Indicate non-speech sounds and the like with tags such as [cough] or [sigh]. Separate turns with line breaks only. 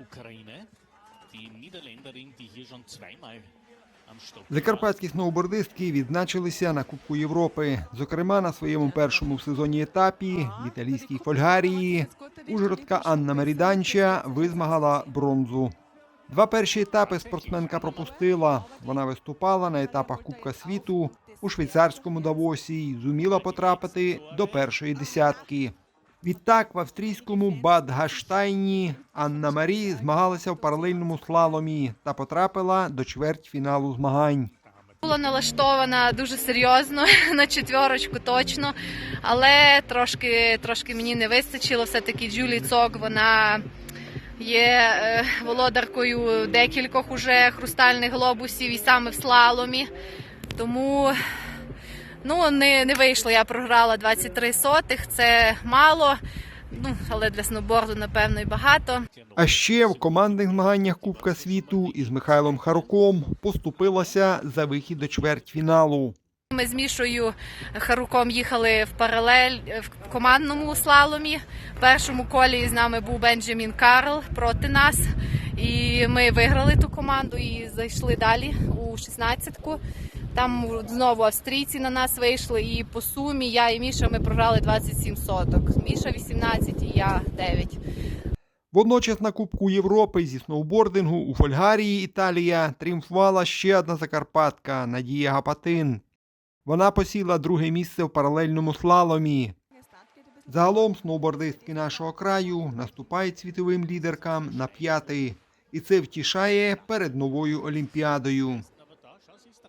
Ukraine. Die Niederländerin, die hier schon zweimal.
Закарпатські сноубордистки відзначилися на Кубку Європи, зокрема на своєму першому в сезоні етапі в італійській фольгарії. Ужгородка Анна Меріданча визмагала бронзу. Два перші етапи спортсменка пропустила. Вона виступала на етапах Кубка світу у швейцарському Давосі і зуміла потрапити до першої десятки. Відтак в австрійському Бад Гаштайні Анна Марі змагалася в паралельному слаломі та потрапила до чвертьфіналу змагань.
Була налаштована дуже серйозно [laughs] на четверочку точно, але трошки, трошки мені не вистачило. Все-таки Джулі Цок, вона є е, володаркою декількох уже хрустальних глобусів і саме в слаломі. Тому ну, не, не вийшло. Я програла 23 сотих, це мало. Ну, але для сноуборду, напевно, і багато.
А ще в командних змаганнях Кубка світу із Михайлом Харуком поступилася за вихід до чвертьфіналу.
Ми з Мішою Харуком їхали в паралель в командному слаломі. В першому колі з нами був Бенджамін Карл проти нас. І ми виграли ту команду і зайшли далі у 16-ку. Там знову австрійці на нас вийшли, і по сумі я і Міша ми програли 27 соток. Міша 18 і я 9.
Водночас на Кубку Європи зі сноубордингу у Фольгарії Італія тріумфувала ще одна закарпатка Надія Гапатин. Вона посіла друге місце в паралельному слаломі. Загалом сноубордистки нашого краю наступають світовим лідеркам на п'ятий, і це втішає перед новою олімпіадою.